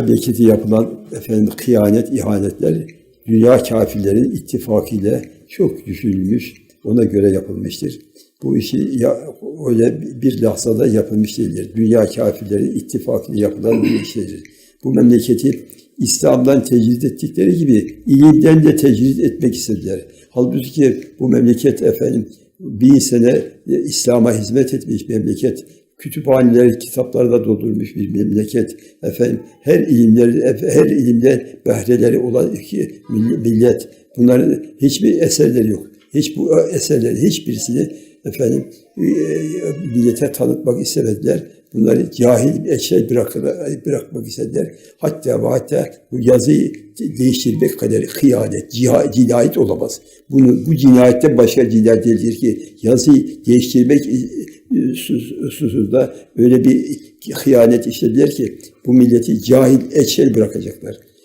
Memleketi yapılan efendim kıyanet, ihanetler dünya kafirlerin ittifakıyla çok düşünülmüş, ona göre yapılmıştır. Bu işi ya, öyle bir lahzada yapılmış değildir. Dünya kafirlerin ittifakıyla yapılan bir şeydir. Bu memleketi İslam'dan tecrid ettikleri gibi ilimden de tecrid etmek istediler. Halbuki bu memleket efendim bin sene e, İslam'a hizmet etmiş memleket. Kütüphaneleri, kitapları da doldurmuş bir memleket. Efendim her ilimleri, her ilimden behreleri olan iki millet. Bunların hiçbir eserleri yok. Hiç bu eserlerin hiçbirisini efendim e, millete tanıtmak istemediler. Bunları cahil eşya bırak, bırakmak istediler. Hatta ve hatta bu yazıyı değiştirmek kadar hıyanet, ciha- cinayet olamaz. Bunu, bu cinayetten başka cinayet değildir ki yazıyı değiştirmek e, e, sus- hususunda öyle bir hıyanet işlediler ki bu milleti cahil eşel bırakacaklar.